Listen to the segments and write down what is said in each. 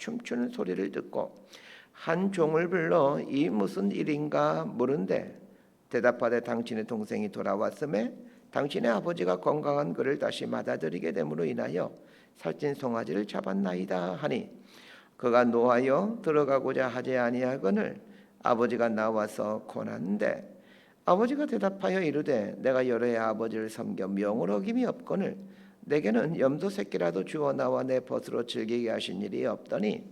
춤추는 소리를 듣고 한 종을 불러 이 무슨 일인가 물은데 대답하되 당신의 동생이 돌아왔음에 당신의 아버지가 건강한 그를 다시 맞아들이게 됨으로 인하여 살찐 송아지를 잡았나이다 하니 그가 노하여 들어가고자 하지 아니하거늘 아버지가 나와서 권하는데 아버지가 대답하여 이르되 내가 여러 해 아버지를 섬겨 명을 어김이 없거늘 내게는 염소 새끼라도 주어 나와 내 벗으로 즐기게 하신 일이 없더니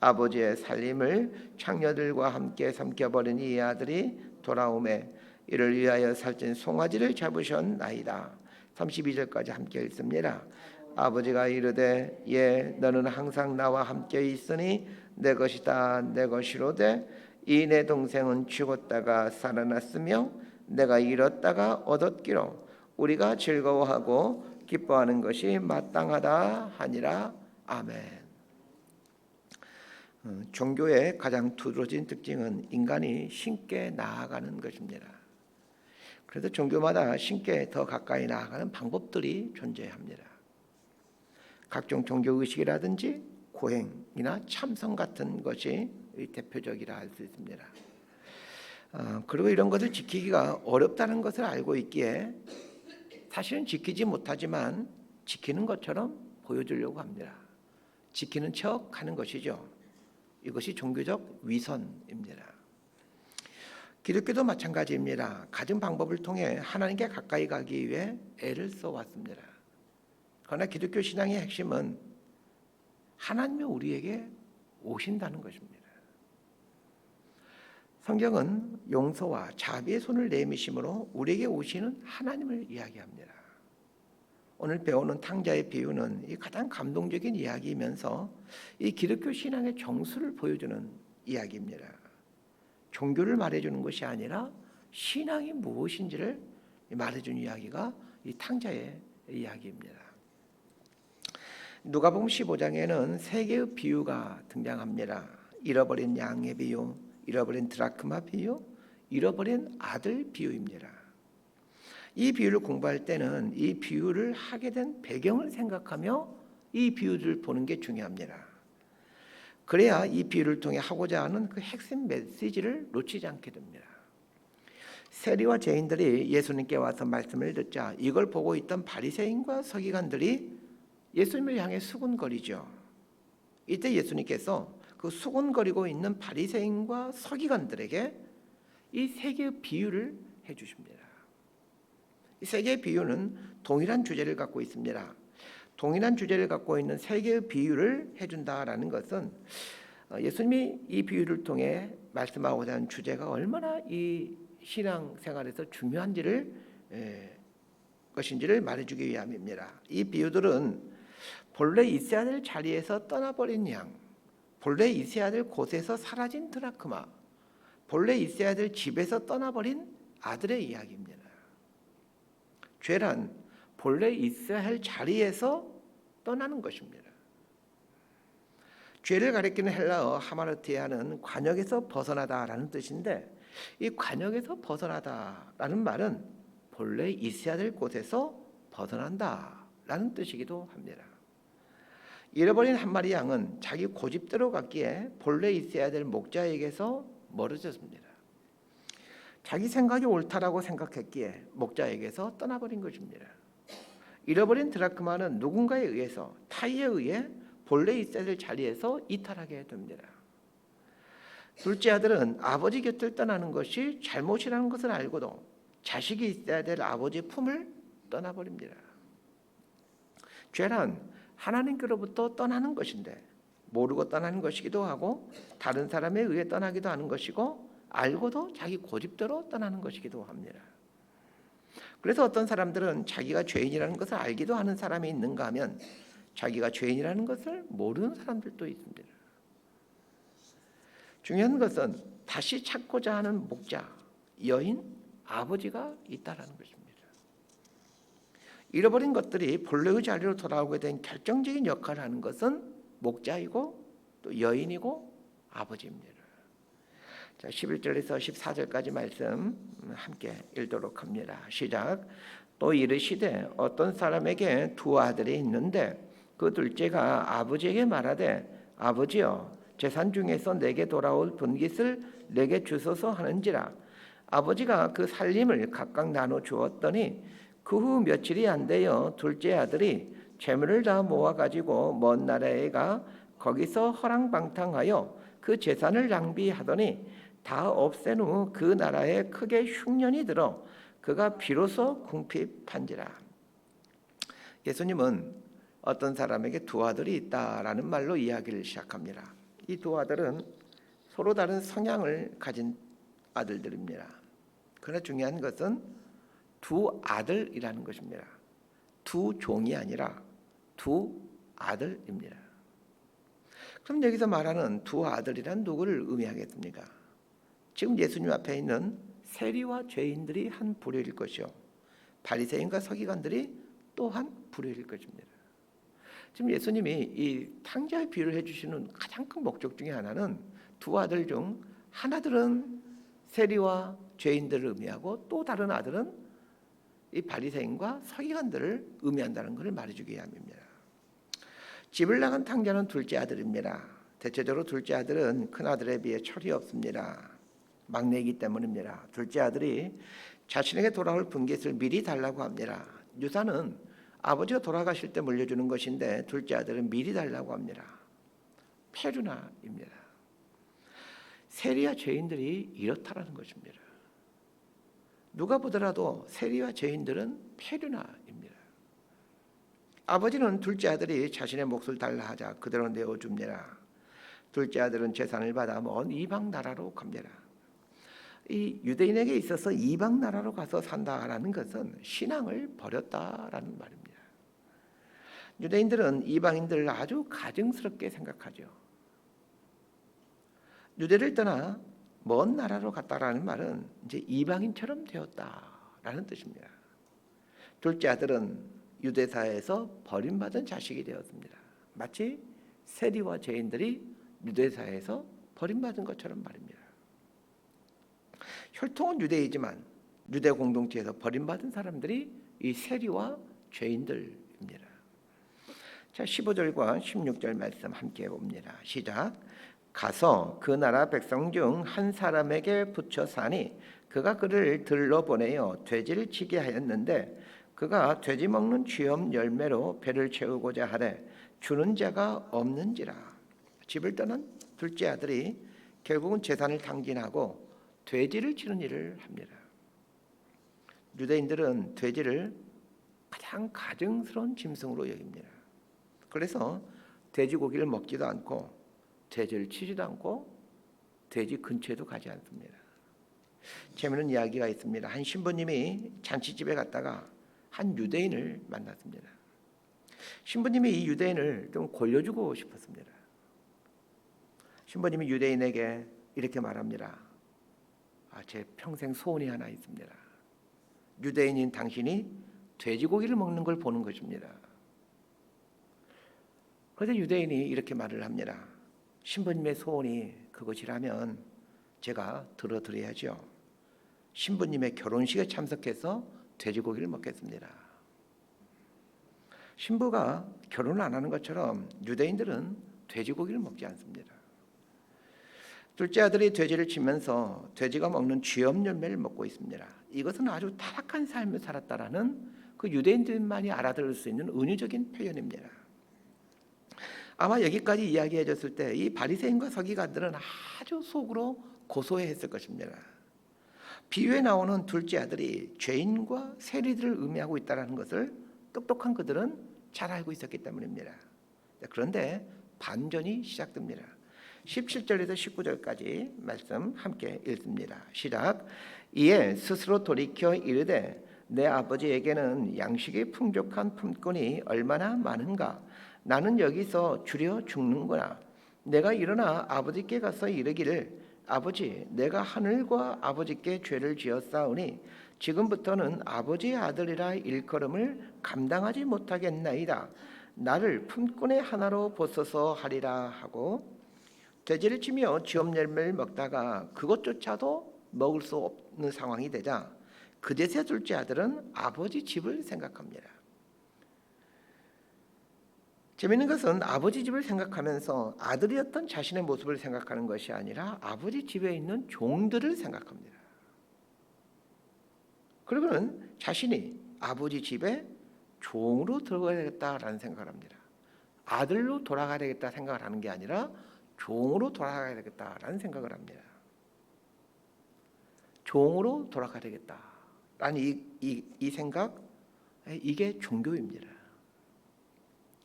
아버지의 살림을 창녀들과 함께 삼켜버린 이 아들이 돌아오매 이를 위하여 살찐 송아지를 잡으셨나이다. 32절까지 함께 읽습니다. 아버지가 이르되 예 너는 항상 나와 함께 있으니 내 것이다 내 것이로되 이 내 동생은 죽었다가 살아났으며 내가 잃었다가 얻었기로 우리가 즐거워하고 기뻐하는 것이 마땅하다 하니라 아멘. 어, 종교의 가장 두드러진 특징은 인간이 신께 나아가는 것입니다. 그래서 종교마다 신께 더 가까이 나아가는 방법들이 존재합니다. 각종 종교 의식이라든지 고행이나 참선 같은 것이 대표적이라 할 수 있습니다. 어, 그리고 이런 것을 지키기가 어렵다는 것을 알고 있기에 사실은 지키지 못하지만 지키는 것처럼 보여주려고 합니다. 지키는 척 하는 것이죠. 이것이 종교적 위선입니다. 기독교도 마찬가지입니다. 가진 방법을 통해 하나님께 가까이 가기 위해 애를 써왔습니다. 그러나 기독교 신앙의 핵심은 하나님이 우리에게 오신다는 것입니다. 성경은 용서와 자비의 손을 내미심으로 우리에게 오시는 하나님을 이야기합니다. 오늘 배우는 탕자의 비유는 이 가장 감동적인 이야기이면서 이 기독교 신앙의 정수를 보여주는 이야기입니다. 종교를 말해주는 것이 아니라 신앙이 무엇인지를 말해주는 이야기가 이 탕자의 이야기입니다. 누가복음 15장에는 세 개의 비유가 등장합니다. 잃어버린 양의 비유, 잃어버린 드라크마 비유, 잃어버린 아들 비유입니다. 이 비유를 공부할 때는 이 비유를 하게 된 배경을 생각하며 이 비유를 보는 게 중요합니다. 그래야 이 비유를 통해 하고자 하는 그 핵심 메시지를 놓치지 않게 됩니다. 세리와 죄인들이 예수님께 와서 말씀을 듣자 이걸 보고 있던 바리새인과 서기관들이 예수님을 향해 수군거리죠. 이때 예수님께서 그 수군거리고 있는 바리새인과 서기관들에게 이 세 개의 비유를 해 주십니다. 이 세 개의 비유는 동일한 주제를 갖고 있습니다. 동일한 주제를 갖고 있는 세 개의 비유를 해 준다라는 것은 어, 예수님이 이 비유를 통해 말씀하고자 하는 주제가 얼마나 이 신앙 생활에서 중요한지를 것인지를 말해주기 위함입니다. 이 비유들은 본래 있어야 될 자리에서 떠나버린 양, 본래 있어야 될 곳에서 사라진 드라크마, 본래 있어야 될 집에서 떠나버린 아들의 이야기입니다. 죄란 본래 있어야 할 자리에서 떠나는 것입니다. 죄를 가리키는 헬라어 하마르티아는 관역에서 벗어나다라는 뜻인데 이 관역에서 벗어나다라는 말은 본래 있어야 될 곳에서 벗어난다라는 뜻이기도 합니다. 잃어버린 한 마리 양은 자기 고집대로 갔기에 본래 있어야 될 목자에게서 멀어졌습니다. 자기 생각이 옳다라고 생각했기에 목자에게서 떠나버린 것입니다. 잃어버린 드라크마는 누군가에 의해서 타이에 의해 본래 있어야 될 자리에서 이탈하게 됩니다. 둘째 아들은 아버지 곁을 떠나는 것이 잘못이라는 것을 알고도 자식이 있어야 될 아버지 품을 떠나버립니다. 죄란 하나님께로부터 떠나는 것인데 모르고 떠나는 것이기도 하고 다른 사람에 의해 떠나기도 하는 것이고 알고도 자기 고집대로 떠나는 것이기도 합니다. 그래서 어떤 사람들은 자기가 죄인이라는 것을 알기도 하는 사람이 있는가 하면 자기가 죄인이라는 것을 모르는 사람들도 있습니다. 중요한 것은 다시 찾고자 하는 목자, 여인, 아버지가 있다라는 것입니다. 잃어버린 것들이 본래의 자리로 돌아오게 된 결정적인 역할을 하는 것은 목자이고 또 여인이고 아버지입니다. 자, 11절에서 14절까지 말씀 함께 읽도록 합니다. 시작. 또 이르시되 어떤 사람에게 두 아들이 있는데 그 둘째가 아버지에게 말하되 아버지여 재산 중에서 내게 돌아올 분깃을 내게 주소서 하는지라 아버지가 그 살림을 각각 나눠 주었더니 그 후 며칠이 안 되어 둘째 아들이 재물을 다 모아 가지고 먼 나라에 가 거기서 허랑방탕하여 그 재산을 낭비하더니 다 없앤 후 그 나라에 크게 흉년이 들어 그가 비로소 궁핍한지라. 예수님은 어떤 사람에게 두 아들이 있다라는 말로 이야기를 시작합니다. 이 두 아들은 서로 다른 성향을 가진 아들들입니다. 그러나 중요한 것은 두 아들이라는 것입니다. 두 종이 아니라 두 아들입니다. 그럼 여기서 말하는 두 아들이란 누구를 의미하겠습니까? 지금 예수님 앞에 있는 세리와 죄인들이 한 부류일 것이요. 바리새인과 서기관들이 또한 부류일 것입니다. 지금 예수님이 이 탕자의 비유를 해주시는 가장 큰 목적 중에 하나는 두 아들 중 하나들은 세리와 죄인들을 의미하고 또 다른 아들은 이 바리새인과 서기관들을 의미한다는 것을 말해주기 위함입니다. 집을 나간 탕자는 둘째 아들입니다. 대체적으로 둘째 아들은 큰 아들에 비해 철이 없습니다. 막내이기 때문입니다. 둘째 아들이 자신에게 돌아올 분깃을 미리 달라고 합니다. 유산은 아버지가 돌아가실 때 물려주는 것인데 둘째 아들은 미리 달라고 합니다. 페루나입니다. 세리와 죄인들이 이렇다라는 것입니다. 누가 보더라도 세리와 죄인들은 페루나입니다. 아버지는 둘째 아들이 자신의 몫을 달라 하자 그대로 내어 줍니다. 둘째 아들은 재산을 받아 먼 이방 나라로 갑니다. 이 유대인에게 있어서 이방 나라로 가서 산다라는 것은 신앙을 버렸다라는 말입니다. 유대인들은 이방인들을 아주 가증스럽게 생각하죠. 유대를 떠나 먼 나라로 갔다라는 말은 이제 이방인처럼 되었다라는 뜻입니다. 둘째 아들은 유대 사회에서 버림받은 자식이 되었습니다. 마치 세리와 죄인들이 유대 사회에서 버림받은 것처럼 말입니다. 혈통은 유대이지만 유대 공동체에서 버림받은 사람들이 이 세리와 죄인들입니다. 자, 15절과 16절 말씀 함께 봅니다. 시작. 가서 그 나라 백성 중 한 사람에게 붙여 사니 그가 그를 들러 보내어 돼지를 치게 하였는데 그가 돼지 먹는 쥐염 열매로 배를 채우고자 하되 주는 자가 없는지라 집을 떠난 둘째 아들이 결국은 재산을 탕진하고 돼지를 치는 일을 합니다. 유대인들은 돼지를 가장 가증스러운 짐승으로 여깁니다. 그래서 돼지고기를 먹지도 않고 돼지를 치지도 않고 돼지 근처에도 가지 않습니다. 재미있는 이야기가 있습니다. 한 신부님이 잔치집에 갔다가 한 유대인을 만났습니다. 신부님이 이 유대인을 좀 골려주고 싶었습니다. 신부님이 유대인에게 이렇게 말합니다. 아, 제 평생 소원이 하나 있습니다. 유대인인 당신이 돼지고기를 먹는 걸 보는 것입니다. 그런데 유대인이 이렇게 말을 합니다. 신부님의 소원이 그것이라면 제가 들어드려야죠. 신부님의 결혼식에 참석해서 돼지고기를 먹겠습니다. 신부가 결혼을 안 하는 것처럼 유대인들은 돼지고기를 먹지 않습니다. 둘째 아들이 돼지를 치면서 돼지가 먹는 쥐염 열매를 먹고 있습니다. 이것은 아주 타락한 삶을 살았다라는 그 유대인들만이 알아들을 수 있는 은유적인 표현입니다. 아마 여기까지 이야기해줬을 때 이 바리새인과 서기관들은 아주 속으로 고소해했을 것입니다. 비유에 나오는 둘째 아들이 죄인과 세리들을 의미하고 있다는 것을 똑똑한 그들은 잘 알고 있었기 때문입니다. 그런데 반전이 시작됩니다. 17절에서 19절까지 말씀 함께 읽습니다. 시작. 이에 스스로 돌이켜 이르되 내 아버지에게는 양식이 풍족한 품꾼이 얼마나 많은가? 나는 여기서 줄여 죽는구나. 내가 일어나 아버지께 가서 이르기를 아버지 내가 하늘과 아버지께 죄를 지었사오니 지금부터는 아버지의 아들이라 일컬음을 감당하지 못하겠나이다. 나를 품꾼의 하나로 보소서 하리라 하고 돼지를 치며 쥐엄 열매를 먹다가 그것조차도 먹을 수 없는 상황이 되자 그제세 둘째 아들은 아버지 집을 생각합니다. 재밌는 것은 아버지 집을 생각하면서 아들이었던 자신의 모습을 생각하는 것이 아니라 아버지 집에 있는 종들을 생각합니다. 그러고는 자신이 아버지 집에 종으로 들어가야겠다라는 생각을 합니다. 아들로 돌아가야 되겠다 생각을 하는 게 아니라 종으로 돌아가야 되겠다라는 생각을 합니다. 종으로 돌아가야 되겠다 라는 이, 이, 이 생각 이게 종교입니다.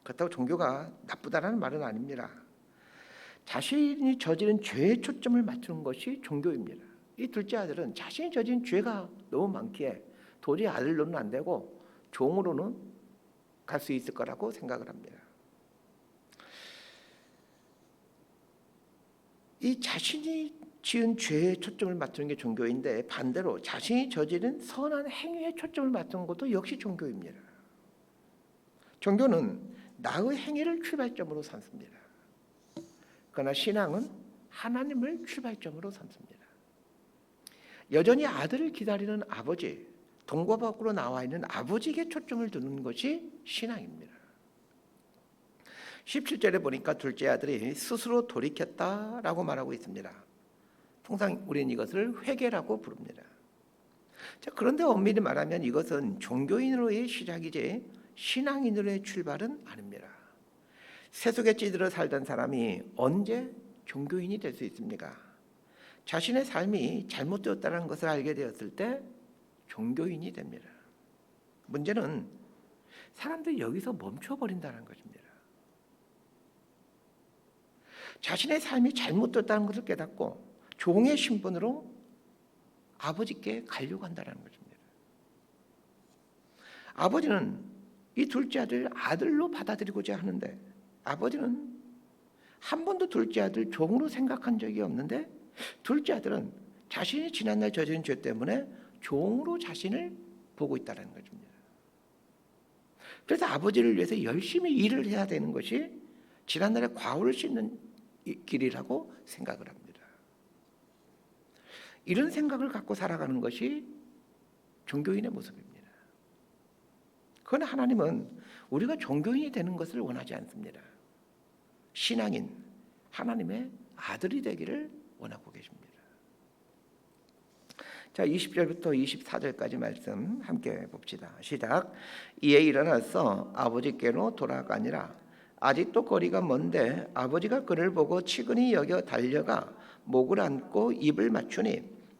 그렇다고 종교가 나쁘다라는 말은 아닙니다. 자신이 저지른 죄에 초점을 맞추는 것이 종교입니다. 이 둘째 아들은 자신이 저지른 죄가 너무 많기에 도저히 아들로는 안 되고 종으로는 갈 수 있을 거라고 생각을 합니다. 이 자신이 지은 죄에 초점을 맞추는 게 종교인데 반대로 자신이 저지른 선한 행위에 초점을 맞추는 것도 역시 종교입니다. 종교는 나의 행위를 출발점으로 삼습니다. 그러나 신앙은 하나님을 출발점으로 삼습니다. 여전히 아들을 기다리는 아버지, 동과 밖으로 나와 있는 아버지에게 초점을 두는 것이 신앙입니다. 17절에 보니까 둘째 아들이 스스로 돌이켰다라고 말하고 있습니다. 통상 우리는 이것을 회개라고 부릅니다. 자, 그런데 엄밀히 말하면 이것은 종교인으로의 시작이지 신앙인으로의 출발은 아닙니다. 세속에 찌들어 살던 사람이 언제 종교인이 될 수 있습니까? 자신의 삶이 잘못되었다는 것을 알게 되었을 때 종교인이 됩니다. 문제는 사람들이 여기서 멈춰버린다는 것입니다. 자신의 삶이 잘못됐다는 것을 깨닫고 종의 신분으로 아버지께 가려고 한다는 것입니다. 아버지는 이 둘째 아들 아들로 받아들이고자 하는데 아버지는 한 번도 둘째 아들 종으로 생각한 적이 없는데 둘째 아들은 자신이 지난날 저지른 죄 때문에 종으로 자신을 보고 있다는 것입니다. 그래서 아버지를 위해서 열심히 일을 해야 되는 것이 지난날의 과오를 씻는 길이라고 생각을 합니다. 이런 생각을 갖고 살아가는 것이 종교인의 모습입니다. 그러나 하나님은 우리가 종교인이 되는 것을 원하지 않습니다. 신앙인 하나님의 아들이 되기를 원하고 계십니다. 자, 20절부터 24절까지 말씀 함께 봅시다. 시작. 이에 일어나서 아버지께로 돌아가니라. 아직도 거리가 먼데 아버지가 그를 보고 치근히 여겨 달려가 목을 안고 입을 맞추니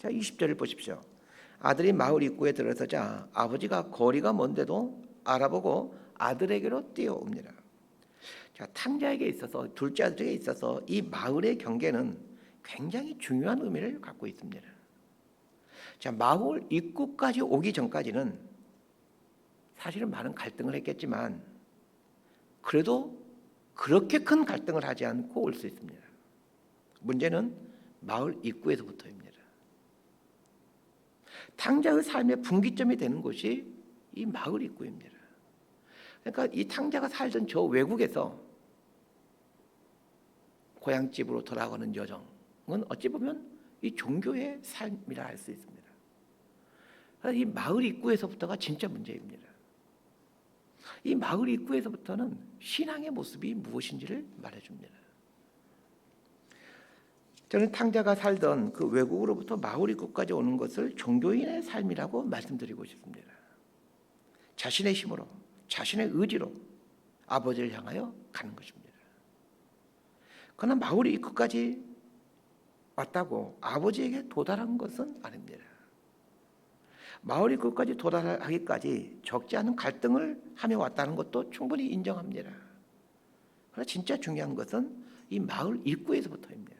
자, 20절을 보십시오. 아들이 마을 입구에 들어서자 아버지가 거리가 먼데도 알아보고 아들에게로 뛰어옵니다. 자, 탕자에게 있어서 둘째 아들에게 있어서 이 마을의 경계는 굉장히 중요한 의미를 갖고 있습니다. 자, 마을 입구까지 오기 전까지는 사실은 많은 갈등을 했겠지만 그래도 그렇게 큰 갈등을 하지 않고 올 수 있습니다. 문제는 마을 입구에서부터입니다. 탕자의 삶의 분기점이 되는 곳이 이 마을 입구입니다. 그러니까 이 탕자가 살던 저 외국에서 고향집으로 돌아가는 여정은 어찌 보면 이 종교의 삶이라 할 수 있습니다. 이 마을 입구에서부터가 진짜 문제입니다. 이 마을 입구에서부터는 신앙의 모습이 무엇인지를 말해줍니다. 저는 탕자가 살던 그 외국으로부터 마을 입구까지 오는 것을 종교인의 삶이라고 말씀드리고 싶습니다. 자신의 힘으로, 자신의 의지로 아버지를 향하여 가는 것입니다. 그러나 마을 입구까지 왔다고 아버지에게 도달한 것은 아닙니다. 마을이 그까지 도달하기까지 적지 않은 갈등을 하며 왔다는 것도 충분히 인정합니다. 그러나 진짜 중요한 것은 이 마을 입구에서부터입니다.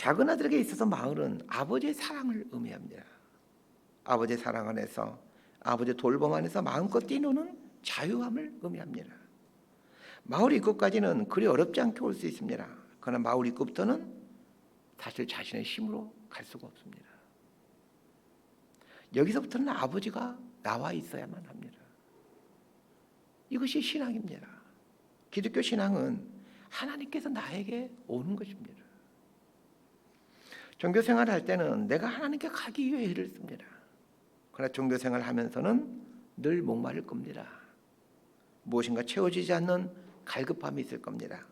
작은 아들에게 있어서 마을은 아버지의 사랑을 의미합니다. 아버지의 사랑 안에서 아버지의 돌봄 안에서 마음껏 뛰노는 자유함을 의미합니다. 마을 입구까지는 그리 어렵지 않게 올 수 있습니다. 그러나 마을 입구부터는 사실 자신의 힘으로 갈 수가 없습니다. 여기서부터는 아버지가 나와 있어야만 합니다. 이것이 신앙입니다. 기독교 신앙은 하나님께서 나에게 오는 것입니다. 종교 생활할 때는 내가 하나님께 가기 위해 애를 씁니다. 그러나 종교 생활 하면서는 늘 목마를 겁니다. 무엇인가 채워지지 않는 갈급함이 있을 겁니다.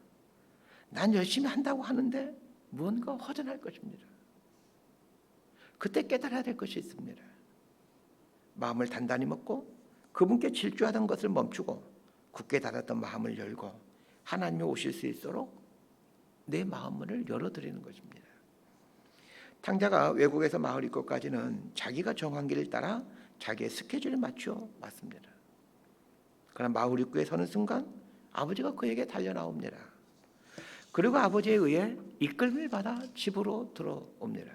난 열심히 한다고 하는데 무언가 허전할 것입니다. 그때 깨달아야 될 것이 있습니다. 마음을 단단히 먹고 그분께 질주하던 것을 멈추고 굳게 닫았던 마음을 열고 하나님이 오실 수 있도록 내 마음문을 열어드리는 것입니다. 탕자가 외국에서 마을 입구까지는 자기가 정한 길을 따라 자기의 스케줄에 맞추어 왔습니다. 그러나 마을 입구에 서는 순간 아버지가 그에게 달려 나옵니다. 그리고 아버지에 의해 이끌림을 받아 집으로 들어옵니다.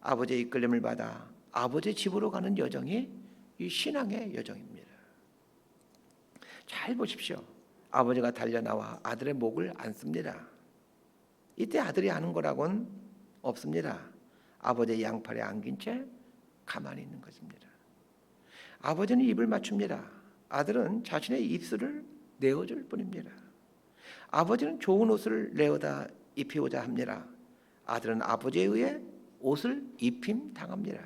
아버지의 이끌림을 받아 아버지 집으로 가는 여정이 이 신앙의 여정입니다. 잘 보십시오. 아버지가 달려 나와 아들의 목을 안습니다. 이때 아들이 아는 거라고는 없습니다. 아버지의 양팔에 안긴 채 가만히 있는 것입니다. 아버지는 입을 맞춥니다. 아들은 자신의 입술을 내어줄 뿐입니다. 아버지는 좋은 옷을 내어다 입히고자 합니다. 아들은 아버지에 의해 옷을 입힘 당합니다.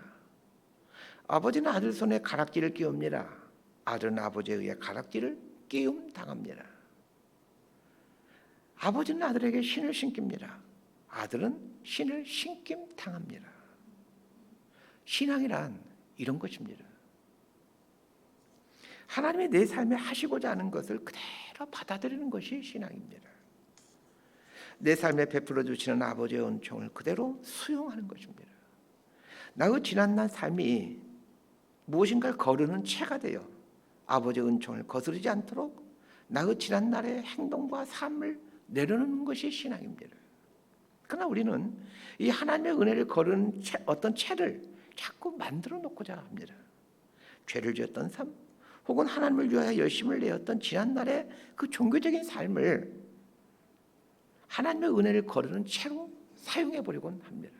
아버지는 아들 손에 가락지를 끼웁니다. 아들은 아버지에 의해 가락지를 끼움 당합니다. 아버지는 아들에게 신을 신깁니다. 아들은 신을 신김 당합니다. 신앙이란 이런 것입니다. 하나님의 내 삶에 하시고자 하는 것을 그대로 받아들이는 것이 신앙입니다. 내 삶에 베풀어 주시는 아버지의 은총을 그대로 수용하는 것입니다. 나의 지난날 삶이 무엇인가를 거르는 채가 되어 아버지의 은총을 거스르지 않도록 나의 지난날의 행동과 삶을 내려놓는 것이 신앙입니다. 그러나 우리는 이 하나님의 은혜를 채, 어떤 채를 자꾸 만들어 놓고자 합니다. 죄를 지었던 삶, 혹은 하나님을 위하여 열심을 내었던 지난날의 그 종교적인 삶을 하나님의 은혜를 거르는 채로 사용해 버리곤 합니다.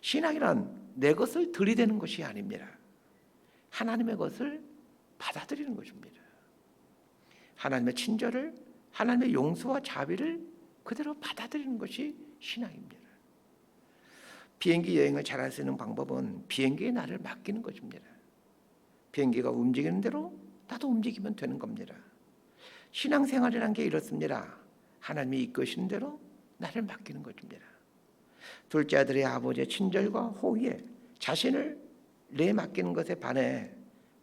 신앙이란 내 것을 들이대는 것이 아닙니다. 하나님의 것을 받아들이는 것입니다. 하나님의 친절을 하나님의 용서와 자비를 그대로 받아들이는 것이 신앙입니다. 비행기 여행을 잘 할 수 있는 방법은 비행기에 나를 맡기는 것입니다. 비행기가 움직이는 대로 나도 움직이면 되는 겁니다. 신앙생활이란 게 이렇습니다. 하나님이 이끄시는 대로 나를 맡기는 것입니다. 둘째 아들의 아버지의 친절과 호의에 자신을 내 맡기는 것에 반해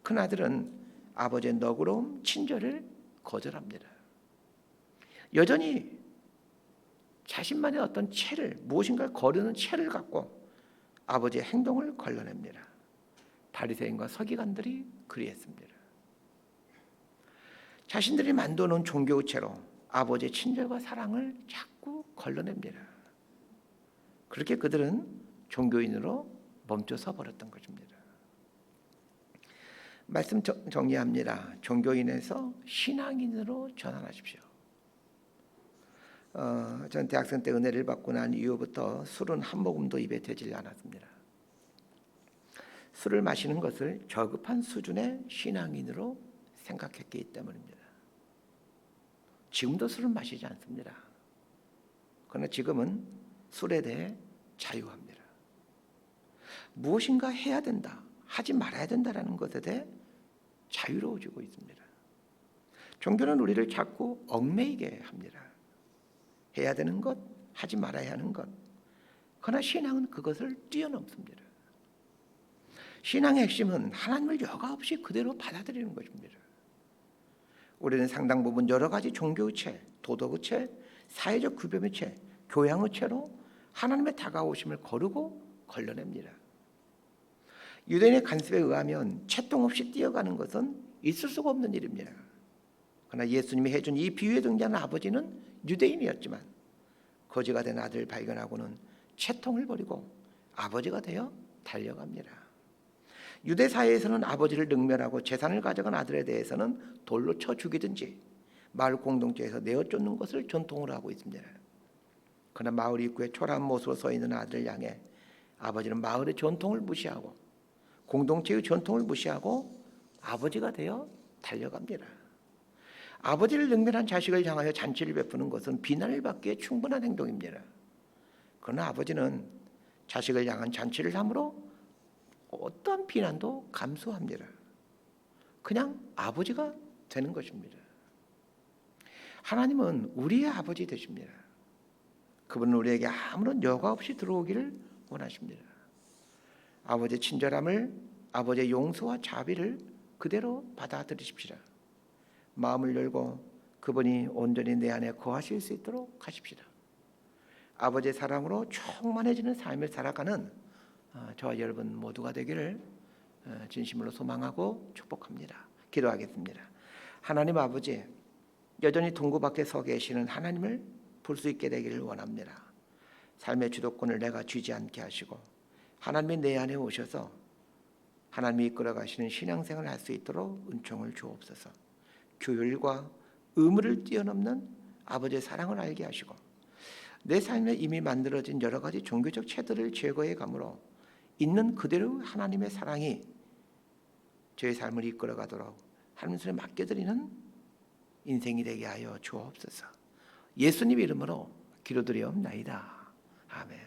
큰 아들은 아버지의 너그러움, 친절을 거절합니다. 여전히 자신만의 어떤 채를 무엇인가를 거르는 채를 갖고 아버지의 행동을 걸러냅니다. 바리새인과 서기관들이 그리했습니다. 자신들이 만들어 놓은 종교체로 아버지의 친절과 사랑을 자꾸 걸러냅니다. 그렇게 그들은 종교인으로 멈춰서 버렸던 것입니다. 말씀 정리합니다. 종교인에서 신앙인으로 전환하십시오. 어, 전 대학생 때 은혜를 받고 난 이후부터 술은 한 모금도 입에 대지 않았습니다. 술을 마시는 것을 저급한 수준의 신앙인으로 생각했기 때문입니다. 지금도 술을 마시지 않습니다. 그러나 지금은 술에 대해 자유합니다. 무엇인가 해야 된다, 하지 말아야 된다라는 것에 대해 자유로워지고 있습니다. 종교는 우리를 자꾸 얽매이게 합니다. 해야 되는 것, 하지 말아야 하는 것. 그러나 신앙은 그것을 뛰어넘습니다. 신앙의 핵심은 하나님을 여과 없이 그대로 받아들이는 것입니다. 우리는 상당 부분 여러 가지 종교의 채, 도덕의 채, 사회적 규범의 채, 교양의 채로 하나님의 다가오심을 거르고 걸러냅니다. 유대인의 간섭에 의하면 채통 없이 뛰어가는 것은 있을 수가 없는 일입니다. 그러나 예수님이 해준 이 비유에 등장하는 아버지는 유대인이었지만 거지가 된 아들을 발견하고는 채통을 버리고 아버지가 되어 달려갑니다. 유대 사회에서는 아버지를 능멸하고 재산을 가져간 아들에 대해서는 돌로 쳐 죽이든지 마을 공동체에서 내어 쫓는 것을 전통으로 하고 있습니다. 그러나 마을 입구에 초라한 모습으로 서 있는 아들을 향해 아버지는 마을의 전통을 무시하고 공동체의 전통을 무시하고 아버지가 되어 달려갑니다. 아버지를 능멸한 자식을 향하여 잔치를 베푸는 것은 비난을 받기에 충분한 행동입니다. 그러나 아버지는 자식을 향한 잔치를 함으로 어떠한 비난도 감수합니다. 그냥 아버지가 되는 것입니다. 하나님은 우리의 아버지 되십니다. 그분은 우리에게 아무런 여과 없이 들어오기를 원하십니다. 아버지의 친절함을 아버지의 용서와 자비를 그대로 받아들이십시다. 마음을 열고 그분이 온전히 내 안에 거하실 수 있도록 하십시다. 아버지의 사랑으로 충만해지는 삶을 살아가는 어, 저와 여러분 모두가 되기를 어, 진심으로 소망하고 축복합니다. 기도하겠습니다. 하나님 아버지 여전히 동구 밖에 서 계시는 하나님을 볼 수 있게 되기를 원합니다. 삶의 주도권을 내가 쥐지 않게 하시고 하나님이 내 안에 오셔서 하나님이 이끌어 가시는 신앙생활을 할 수 있도록 은총을 주옵소서. 규율과 의무를 뛰어넘는 아버지의 사랑을 알게 하시고 내 삶에 이미 만들어진 여러 가지 종교적 체들을 제거해 가므로 있는 그대로 하나님의 사랑이 저의 삶을 이끌어 가도록 하나님 손에 맡겨드리는 인생이 되게 하여 주옵소서. 예수님 이름으로 기도드리옵나이다. 아멘.